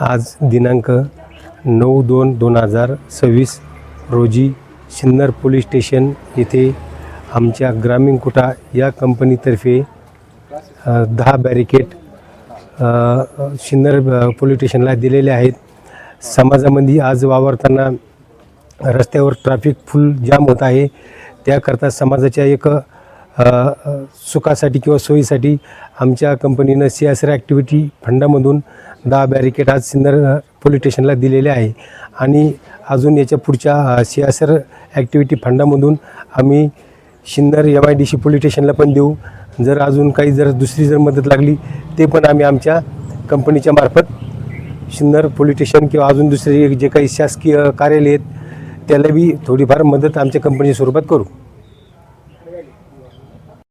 आज दिनांक नऊ दोन दोन हजार सव्वीस रोजी सिन्नर पोलीस स्टेशन येथे आमच्या ग्रामीण कुटा या कंपनीतर्फे दहा बॅरिकेड अ, सिन्नर पोलीस स्टेशनला दिलेले आहेत. समाजामध्ये आज वावरताना रस्त्यावर ट्रॅफिक फुल जाम होत आहे. त्याकरता समाजाच्या एक सुखासाठी किंवा सोयीसाठी आमच्या कंपनीनं सी एस आर ॲक्टिव्हिटी फंडामधून दहा बॅरिकेड आज सिन्नर पोलीस स्टेशनला दिलेले आहे. आणि अजून याच्या पुढच्या सी एस आर ॲक्टिव्हिटी फंडामधून आम्ही Sinnar M I D C police स्टेशनला पण देऊ. जर अजून काही जर दुसरी जर मदत लागली ते पण आम्ही आमच्या कंपनीच्या मार्फत सिन्नर पोलीस स्टेशन किंवा अजून दुसरे जे काही शासकीय कार्यालय आहेत त्याला बी थोडीफार मदत आमच्या कंपनीच्या स्वरूपात करू.